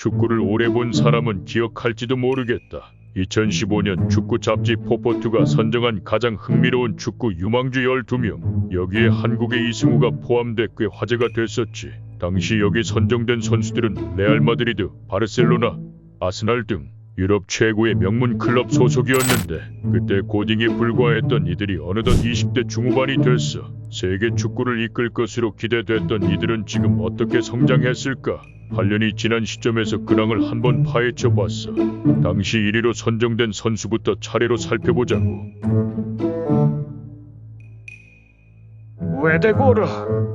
축구를 오래 본 사람은 기억할지도 모르겠다. 2015년 축구 잡지 포포투가 선정한 가장 흥미로운 축구 유망주 12명. 여기에 한국의 이승우가 포함돼 꽤 화제가 됐었지. 당시 여기 선정된 선수들은 레알 마드리드, 바르셀로나, 아스날 등 유럽 최고의 명문 클럽 소속이었는데 그때 고딩에 불과했던 이들이 어느덧 20대 중후반이 됐어. 세계 축구를 이끌 것으로 기대됐던 이들은 지금 어떻게 성장했을까? 8년이 지난 시점에서 근황을 한번 파헤쳐 봤어. 당시 1위로 선정된 선수부터 차례로 살펴보자고. 외대고르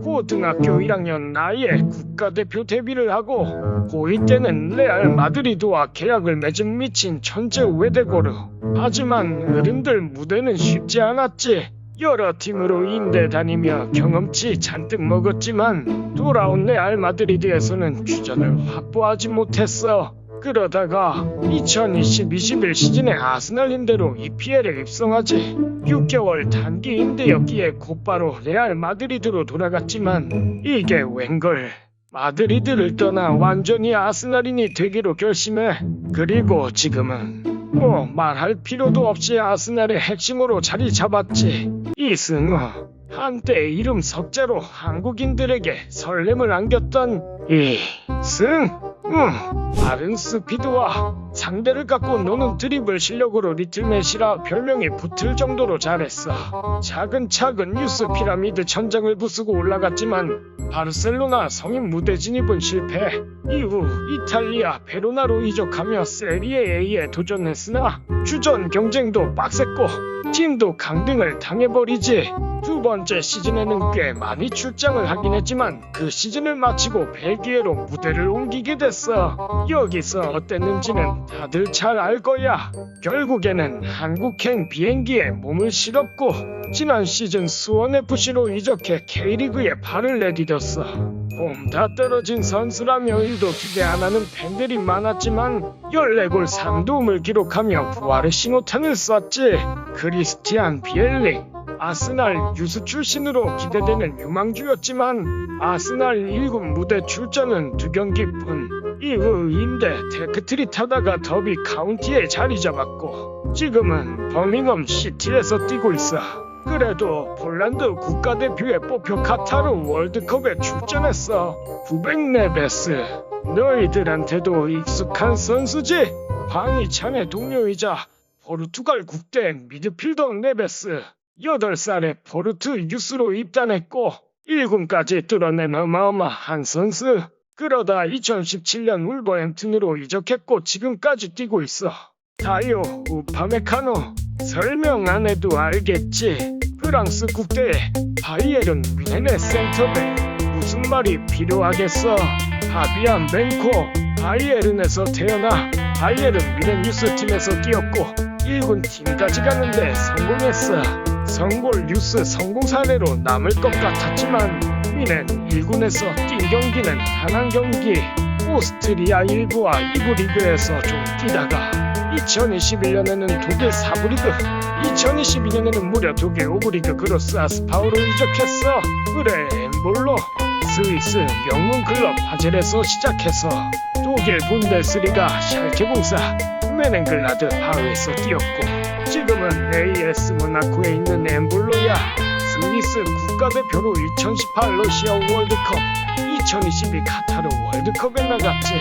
고등학교 1학년 나이에 국가대표 데뷔를 하고 고2 때는 레알 마드리드와 계약을 맺은 미친 천재 외대고르 하지만 어른들 무대는 쉽지 않았지 여러 팀으로 인대 다니며 경험치 잔뜩 먹었지만 돌아온 레알 마드리드에서는 주전을 확보하지 못했어. 그러다가 2020-21 시즌에 아스날 임대로 EPL에 입성하지 6개월 단기 임대였기에 곧바로 레알 마드리드로 돌아갔지만 이게 웬걸. 마드리드를 떠나 완전히 아스날인이 되기로 결심해. 그리고 지금은 뭐 말할 필요도 없이 아스날의 핵심으로 자리 잡았지. 이승우 한때 이름 석자로 한국인들에게 설렘을 안겼던 이승 우 빠른 스피드와 상대를 깎고 노는 드리블 실력으로 리틀메시라 별명이 붙을 정도로 잘했어. 차근차근 뉴스 피라미드 천장을 부수고 올라갔지만 바르셀로나 성인 무대 진입은 실패. 이후 이탈리아 베로나로 이적하며 세리에 A에 도전했으나 주전 경쟁도 빡셌고 팀도 강등을 당해버리지. 두 번째 시즌에는 꽤 많이 출장을 하긴 했지만 그 시즌을 마치고 벨기에로 무대를 옮기게 됐어. 여기서 어땠는지는 다들 잘 알 거야. 결국에는 한국행 비행기에 몸을 실었고 지난 시즌 수원FC로 이적해 K리그에 발을 내디뎠어. 봄다 떨어진 선수라며 일도 기대 안 하는 팬들이 많았지만 14골 3도움을 기록하며 부활의 신호탄을 쐈지. 크리스티안 비엘리 아스날 유스 출신으로 기대되는 유망주였지만 아스날 1군 무대 출전은 두 경기뿐 이후 임대 테크트리 타다가 더비 카운티에 자리 잡았고 지금은 버밍엄 시티에서 뛰고 있어. 그래도 폴란드 국가대표에 뽑혀 카타르 월드컵에 출전했어. 900네베스. 너희들한테도 익숙한 선수지? 황희찬의 동료이자 포르투갈 국대 미드필더 네베스 8살에 포르투 유스로 입단했고 1군까지 뚫어낸 어마어마한 선수. 그러다 2017년 울버햄튼으로 이적했고 지금까지 뛰고 있어. 다이오 우파메카노 설명 안 해도 알겠지. 프랑스 국대에 바이에른 뮌헨의 센터백 무슨 말이 필요하겠어. 하비안 벤코 바이에른에서 태어나 바이에른 뮌헨 유스팀에서 뛰었고 1군 팀까지 갔는데 성공했어. 성골 뉴스 성공 사례로 남을 것 같았지만 미넨 1군에서 뛴 경기는 단 한 경기 오스트리아 1부와 2부 리그에서 좀 뛰다가 2021년에는 독일 4부 리그 2022년에는 무려 독일 5부 리그 그로스 아스파우로 이적했어. 그래 엠볼로 스위스 명문 클럽 바젤에서 시작해서 독일 분데스리가 샬케 공사 메넨글라드 바흐에서 뛰었고 지금은 AS 모나코에 있는 엠볼로야. 스위스 국가대표로 2018 러시아 월드컵 2022 카타르 월드컵에 나갔지.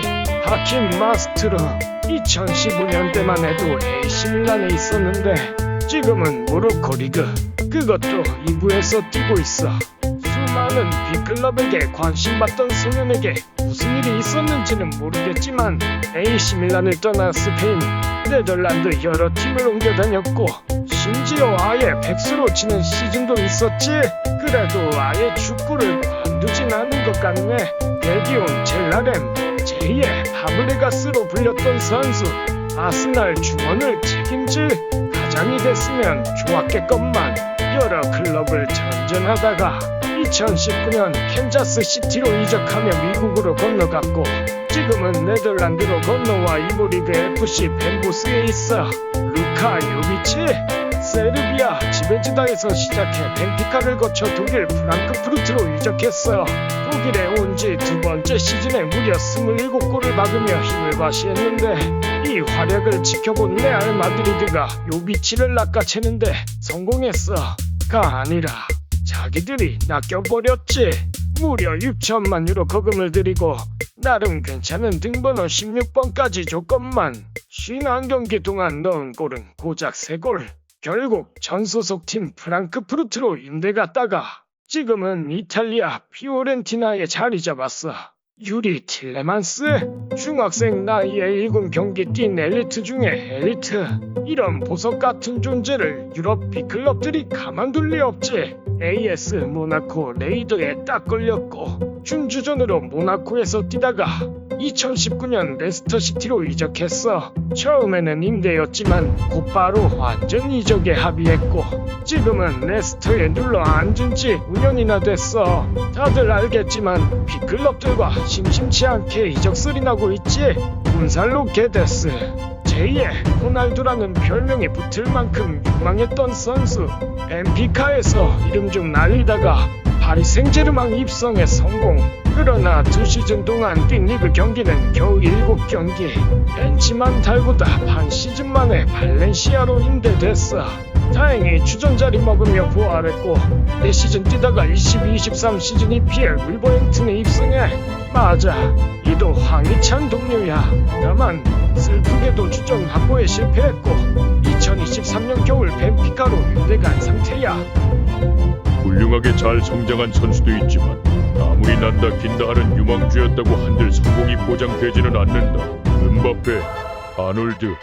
하킴 마스트로 2015년 때만 해도 AC 밀란에 있었는데 지금은 모로코 리그 그것도 2부에서 뛰고 있어. 수많은 B클럽에게 관심받던 소년에게 무슨 일이 있었는지는 모르겠지만 AC 밀란을 떠나 스페인, 네덜란드 여러 팀을 옮겨 다녔고 심지어 아예 백수로 치는 시즌도 있었지? 그래도 아예 축구를 관두진 않은 것 같네. 레기온 젤라렘 제2의 파브레가스로 불렸던 선수. 아스날 중원을 책임질 가장이 됐으면 좋았겠건만 여러 클럽을 전전하다가 2019년 캔자스 시티로 이적하며 미국으로 건너갔고 지금은 네덜란드로 건너와 이부 리그 FC 벤부스에 있어 루카 요비치 세르비아 지베지다에서 시작해 벤피카를 거쳐 독일 프랑크푸르트로 이적했어. 독일에 온 지 두 번째 시즌에 무려 27골을 막으며 힘을 발휘했는데 이 활약을 지켜본 레알 마드리드가 요비치를 낚아채는데 성공했어. 가 아니라 자기들이 낚여버렸지. 무려 6천만 유로 거금을 들이고 나름 괜찮은 등번호 16번까지 줬건만 51경기 동안 넣은 골은 고작 3골. 결국 전 소속팀 프랑크푸르트로 임대 갔다가 지금은 이탈리아 피오렌티나에 자리 잡았어. 유리 틸레만스 중학생 나이에 일군 경기 뛴 엘리트 중에 엘리트. 이런 보석 같은 존재를 유럽 빅클럽들이 가만둘 리 없지. AS 모나코 레이더에 딱 걸렸고 준주전으로 모나코에서 뛰다가 2019년 레스터시티로 이적했어. 처음에는 임대였지만 곧바로 완전 이적에 합의했고 지금은 레스터에 눌러 앉은 지 5년이나 됐어. 다들 알겠지만 빅클럽들과 심심치 않게 이적설이 나고 있지? 군살로 게데스. 제2의 호날두라는 별명이 붙을 만큼 유망했던 선수. 벤피카에서 이름 좀 날리다가 파리 생제르맹 입성에 성공 두 시즌 동안 뛴 리그 경기는 겨우 7경기. 벤치만 달고다 반 시즌 만에 발렌시아로 임대됐어. 다행히 주전 자리 먹으며 부활했고 내 시즌 뛰다가 22-23 시즌 EPL 울버햄튼에 입성해. 맞아 이도 황희찬 동료야. 다만 슬프게도 주전 확보에 실패했고 2023년 겨울 벤피카로 임대간 상태야. 훌륭하게 잘 성장한 선수도 있지만 아무리 난다 긴다 하는 유망주였다고 한들 성공이 보장되지는 않는다. 은바페, 아놀드,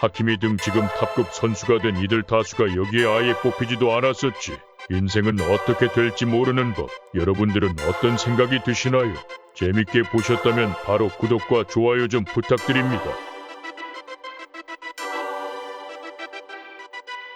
하키미 등 지금 탑급 선수가 된 이들 다수가 여기에 아예 뽑히지도 않았었지. 인생은 어떻게 될지 모르는 법. 여러분들은 어떤 생각이 드시나요? 재밌게 보셨다면 바로 구독과 좋아요 좀 부탁드립니다.